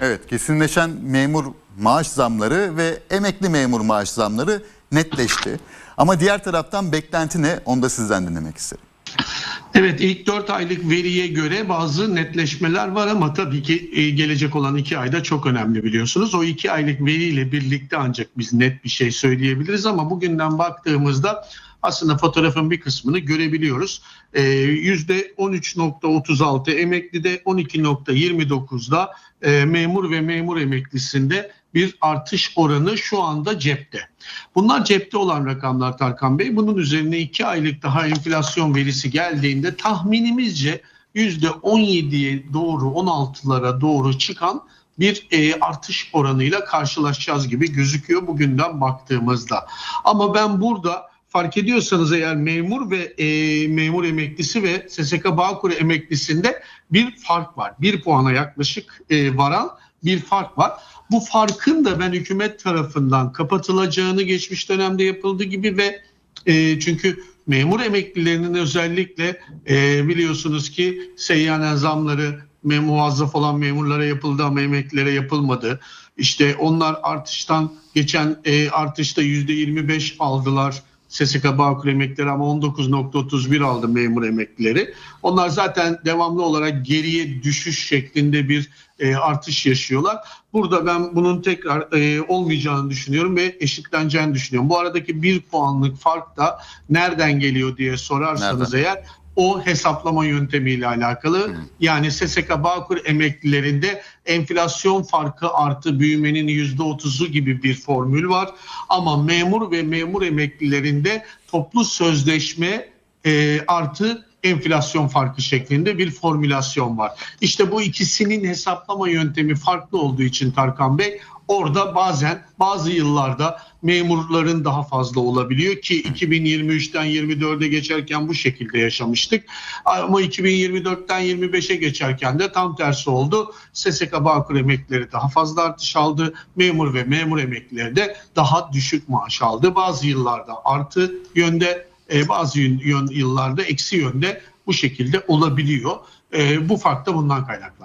Evet kesinleşen memur maaş zamları ve emekli memur maaş zamları netleşti. Ama diğer taraftan beklenti ne onu da sizden dinlemek isterim. Evet ilk 4 aylık veriye göre bazı netleşmeler var ama tabii ki e, gelecek olan 2 ayda çok önemli biliyorsunuz. O 2 aylık veriyle birlikte ancak biz net bir şey söyleyebiliriz ama bugünden baktığımızda aslında fotoğrafın bir kısmını görebiliyoruz. Ee, %13.36 emeklide 12.29'da e, memur ve memur emeklisinde bir artış oranı şu anda cepte. Bunlar cepte olan rakamlar Tarkan Bey. Bunun üzerine 2 aylık daha enflasyon verisi geldiğinde tahminimizce %17'ye doğru 16'lara doğru çıkan bir e, artış oranıyla karşılaşacağız gibi gözüküyor bugünden baktığımızda. Ama ben burada fark ediyorsanız eğer memur ve e, memur emeklisi ve SSK Bağkur emeklisinde bir fark var. Bir puana yaklaşık e, varan bir fark var. Bu farkın da ben hükümet tarafından kapatılacağını geçmiş dönemde yapıldığı gibi ve e, çünkü memur emeklilerinin özellikle e, biliyorsunuz ki seyyanen zamları muvazzaf olan memurlara yapıldı ama emeklilere yapılmadı. İşte onlar artıştan geçen e, artışta %25 aldılar. SSK Bağkur emeklileri ama 19.31 aldı memur emeklileri. Onlar zaten devamlı olarak geriye düşüş şeklinde bir e, artış yaşıyorlar. Burada ben bunun tekrar e, olmayacağını düşünüyorum ve eşitleneceğini düşünüyorum. Bu aradaki bir puanlık fark da nereden geliyor diye sorarsanız eğer o hesaplama yöntemiyle alakalı. Yani SSK Bağkur emeklilerinde enflasyon farkı artı büyümenin %30'u gibi bir formül var. Ama memur ve memur emeklilerinde toplu sözleşme e, artı enflasyon farkı şeklinde bir formülasyon var. İşte bu ikisinin hesaplama yöntemi farklı olduğu için Tarkan Bey orada bazen bazı yıllarda memurların daha fazla olabiliyor ki 2023'ten 24'e geçerken bu şekilde yaşamıştık. Ama 2024'ten 25'e geçerken de tam tersi oldu. SSK Bağkur emeklileri daha fazla artış aldı. Memur ve memur emeklileri de daha düşük maaş aldı. Bazı yıllarda artı yönde e, bazı yön- yıllarda eksi yönde bu şekilde olabiliyor. E, bu fark da bundan kaynaklanıyor.